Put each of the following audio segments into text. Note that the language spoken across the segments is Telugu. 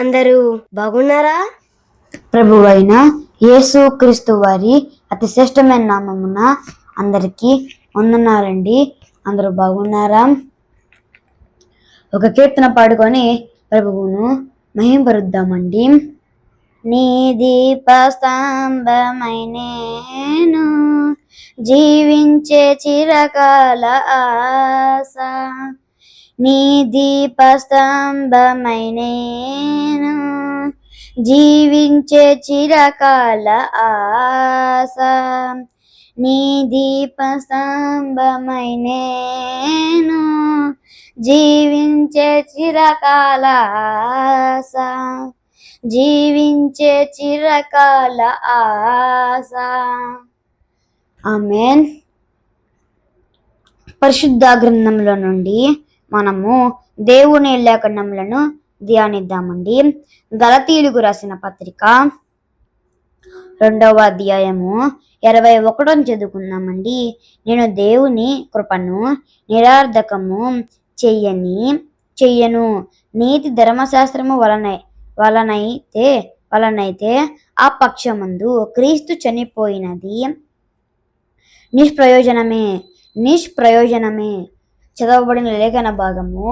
అందరూ బాగున్నారా? ప్రభువైన యేసు క్రీస్తు వారి అతి శ్రేష్టమైన నామమున అందరికీ వందనాలండి. అందరూ బాగున్నారా? ఒక కీర్తన పాడుకొని ప్రభువును మహింపరుద్దామండి. నీ దీపస్తంభమై నేను జీవించే చిరకాల ఆశ నీ దీపస్తంభమై నేను జీవించే చిరకాల ఆశ. నీ దీపస్తంభమై నేను జీవించే చిరకాల ఆశ. జీవించే చిరకాల ఆశ. ఆమెన్. పరిశుద్ధ గ్రంథంలో నుండి మనము దేవుని లేఖనములను ధ్యానిద్దామండి. గలతీలుగు రాసిన పత్రిక రెండవ అధ్యాయము ఇరవై ఒకటని చదువుకుందామండి. నేను దేవుని కృపను నిరార్థకము చెయ్యని చెయ్యను. నీతి ధర్మశాస్త్రము వలన వలనైతే వలనైతే ఆ పక్షమందు క్రీస్తు చనిపోయినది. నిష్ప్రయోజనమే నిష్ప్రయోజనమే. చదవబడిన లేఖన భాగము.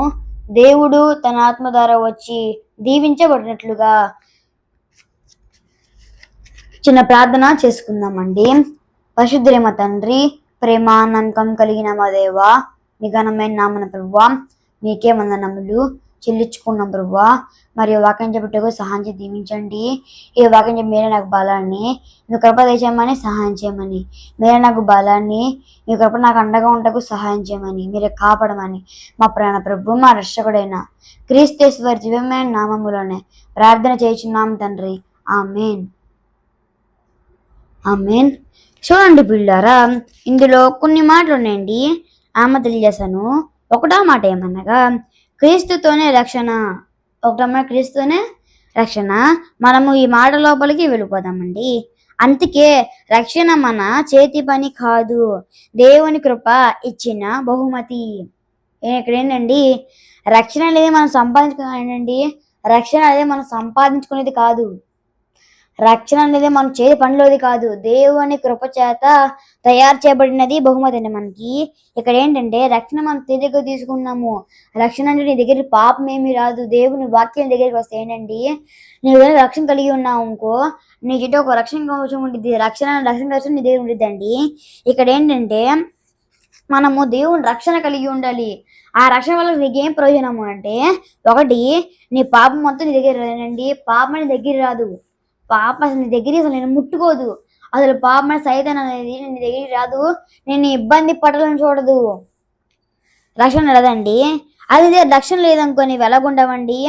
దేవుడు తన ఆత్మ ద్వారా వచ్చి దీవించబడినట్లుగా చిన్న ప్రార్థన చేసుకుందామండి. పరిశుద్ధ్రేమ తండ్రి ప్రేమ నమ్మకం కలిగిన మా దేవ నిఘనమైన నామన ప్రభువా మీకే వందనములు. చెల్లించుకున్నాం ప్రభువా మరియు వాక్యం చెప్పుటకు సహాయం చేసి దీవించండి. ఈ వాక్యం చెప్పి మీరే నాకు బలాన్ని మీ కృప తెచ్చామని సహాయం చేయమని. మీరే నాకు బలాన్ని మీ కృప నాకు అండగా ఉండకు సహాయం చేయమని. మీరే కాపాడమని. మా ప్రాణ ప్రభు మా రక్షకుడైన క్రీస్తేశ్వరి జీవమైన నామములోనే ప్రార్థన చేయుచున్నాం తండ్రి. ఆమెన్. ఆమెన్. చూడండి బిళ్ళారా ఇందులో కొన్ని మాటలు ఉన్నాయండి ఆమె తెలియజేశాను. ఒకటో మాట ఏమనగా క్రీస్తుతోనే రక్షణ. ఒకటమ్మ క్రీస్తునే రక్షణ. మనము ఈ మాట లోపలికి వెళ్ళిపోదామండి. అందుకే రక్షణ మన చేతి పని కాదు. దేవుని కృప ఇచ్చిన బహుమతి. ఇక్కడేంటండి ఇక్కడ ఏంటండి? రక్షణ అనేది మనం సంపాదించుకునేది రక్షణ అనేది మనం సంపాదించుకునేది కాదు. రక్షణ అనేది మనం చేతి పనిలోది కాదు. దేవుని కృప చేత తయారు చేయబడినది బహుమతి అండి మనకి. ఇక్కడ ఏంటంటే రక్షణ మనం తిరిగి తీసుకున్నాము. రక్షణ అంటే నీ దగ్గర పాపం ఏమీ రాదు. దేవుని వాక్యం దగ్గరికి వస్తే ఏంటండి నీ దగ్గర రక్షణ కలిగి ఉన్నావు అనుకో నీ చుట్టూ ఒక రక్షణ కవచం ఉంటుంది రక్షణ రక్షణ కవచం నీ దగ్గర ఉంటుందండి ఇక్కడ ఏంటంటే మనము దేవుని రక్షణ కలిగి ఉండాలి. ఆ రక్షణ వల్ల నీకేం ప్రయోజనము అంటే ఒకటి నీ పాపం మొత్తం నీ దగ్గర రాదండి పాపం నీ దగ్గర రాదు. పాప అసలు నీ దగ్గర అసలు నేను ముట్టుకోదు. అసలు పాప సైతం అనేది నీ దగ్గర రాదు. నేను ఇబ్బంది పడాలని చూడదు. రక్షణ రాదండి అది రక్షణ లేదనుకో నీవు ఎలాగుంటావండి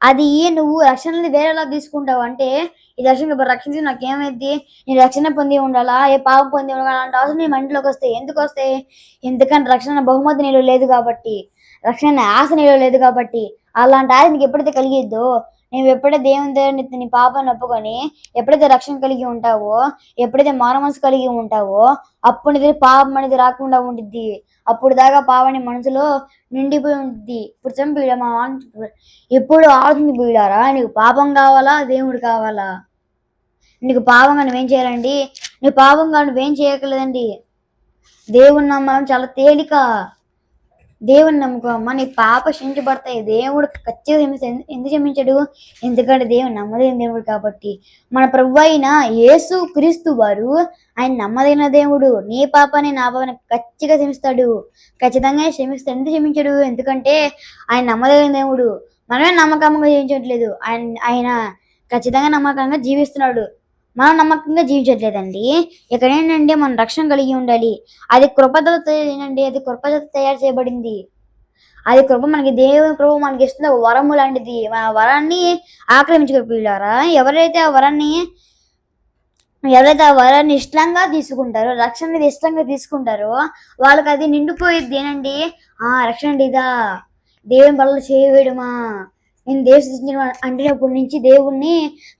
అది నువ్వు రక్షణ వేరేలా తీసుకుంటావు అంటే ఈ రక్షణ ఇప్పుడు రక్షించి నాకేమైంది? నేను రక్షణ పొంది ఉండాలా? ఏ పాపం పొంది ఉండాలా? అంటే అవసరం నీ మంటలోకి వస్తాయి ఎందుకు వస్తాయి ఎందుకంటే రక్షణ బహుమతి నీలో లేదు కాబట్టి రక్షణ ఆశ నీలో లేదు కాబట్టి అలాంటి ఆశ నీకు ఎప్పుడైతే కలిగిద్దో నువ్వు ఎప్పుడైతే దేవుని దగ్గర నీ- నీ ఒప్పుకొని ఎప్పుడైతే రక్షణ కలిగి ఉంటావో ఎప్పుడైతే మానవనసు కలిగి ఉంటావో అప్పుడు ఇది పాపం అనేది రాకుండా ఉంటుంది అప్పుడు దాకా పాపని మనసులో నిండిపోయి ఉంటుంది ఇప్పుడు చంపి మా ఎప్పుడు ఆడుతుంది పోయిడారా నీకు పాపం కావాలా దేవుడు కావాలా? నీకు పాపంగా నువ్వేం చేయాలండి? నీ పాపంగా నువ్వేం చేయకలేదండి దేవుని నమ్మడం చాలా తేలిక. దేవుని నమ్ముకో అమ్మ నీ పాప క్షమించబడతాయి దేవుడు ఖచ్చితంగా క్షమించాడు ఎందుకు క్షమించాడు? ఎందుకంటే దేవుడు నమ్మదైన దేవుడు కాబట్టి. మన ప్రభు అయిన యేసు క్రీస్తు వారు ఆయన నమ్మదైన దేవుడు. నీ పాపని నా పాపని ఖచ్చితంగా క్షమిస్తాడు. ఖచ్చితంగా క్షమిస్తాడు ఎందుకు క్షమించాడు? ఎందుకంటే ఆయన నమ్మదైన దేవుడు. మనమే నమ్మకంగా జీవించట్లేదు. ఆయన ఆయన ఖచ్చితంగా నమ్మకంగా జీవిస్తున్నాడు. మనం నమ్మకంగా జీవించట్లేదండి. ఇక్కడ ఏంటంటే మనం రక్షణ కలిగి ఉండాలి. అది కృపతో ఏంటండి అది కృపదత తయారు చేయబడింది. అది కృప మనకి దేవుని కృప మనకి ఇస్తుంది. ఒక వరము లాంటిది. మన వరాన్ని ఆక్రమించుకోపిల్లారా ఎవరైతే ఆ వరాన్ని ఎవరైతే ఆ వరాన్ని ఇష్టంగా తీసుకుంటారో రక్షణ ఇష్టంగా తీసుకుంటారో వాళ్ళకి అది నిండిపోయేది ఏనండి? ఆ రక్షణ ఇదా. దేవుని పనులు చేయవేయడమా నేను దేశ అంటేటప్పటి నుంచి దేవుణ్ణి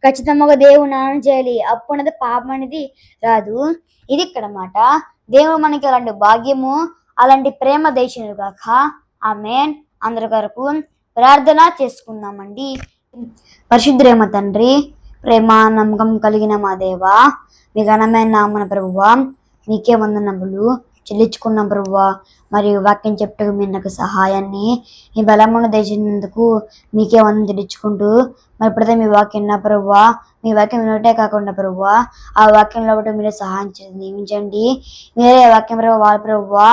ఖచ్చితంగా దేవుని ఆనందం చేయాలి. అప్పుడు అనేది పాపం అనేది రాదు. ఇది ఇక్కడ మాట. దేవుడు మనకి అలాంటి భాగ్యము అలాంటి ప్రేమ దేశం కాక ఆమె అందరి వరకు ప్రార్థన చేసుకుందామండి. పరిశుద్ధురేమ తండ్రి ప్రేమ నమ్మకం కలిగిన మా దేవా మీ ఘనమైన నామన ప్రభువా మీకే వందనములు. చెల్లించుకున్న ప్రభువా. మరియు వాక్యం చెప్పుటకు మీరు నాకు సహాయాన్ని. మీ బలమును దయచేసినందుకు మీకే వందన తెలుచుకుంటూ మరి ఇప్పుడైతే మీ వాక్యం నా ప్రభువా. మీ వాక్యం వినటే కాకుండా ప్రభువా ఆ వాక్యంలో బట్టి మీరే సహాయం చేసి నియమించండి మీరే వాక్యం ప్రభు వాళ్ళ ప్రభువా.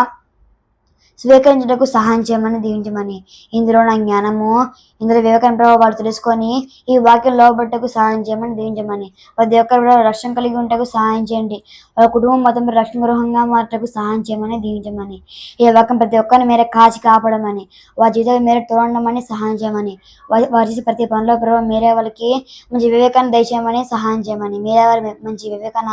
స్వీకరించడానికి సహాయం చేయమని దీవించమని. ఇందులో నా జ్ఞానము ఇందులో వివేకం ప్రభావాలు తెలుసుకొని ఈ వాక్యం లోబట్టకు సహాయం చేయమని దీవించమని. ప్రతి ఒక్కరు రక్షణ కలిగి ఉంటకు సహాయం చేయండి. వాళ్ళ కుటుంబం మొత్తం రక్షణ గృహంగా మారటకు సహాయం చేయమని దీవించమని. ఈ వాక్యం ప్రతి ఒక్కరిని మీరే కాచి కాపాడమని. వారి జీవితాలు మీరే తోడమని సహాయం చేయమని. వారి వారి చేసే ప్రతి పనిలో ప్రభావం మీరే వాళ్ళకి మంచి వివేకాన్ని దయచేయమని సహాయం చేయమని. మీరే వారి మంచి వివేకాన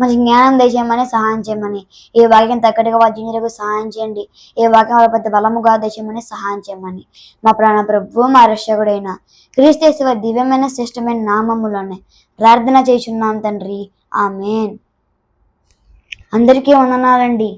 మంచి జ్ఞానం దయచేయమని సహాయం చేయమని. ఈ వాక్యం తగ్గట్టుగా వారి జీవితాలకు సహాయం చేయండి. ఈ వాక్యం పెద్ద బలముగా దేశమని సహాయం చేయమని మా ప్రాణ ప్రభు మా రక్షకుడైన క్రీస్తేశ్వర దివ్యమైన శ్రేష్టమైన నామములోనే ప్రార్థన చేస్తున్నాం తండ్రి. ఆమెన్. అందరికీ వందనాలండి.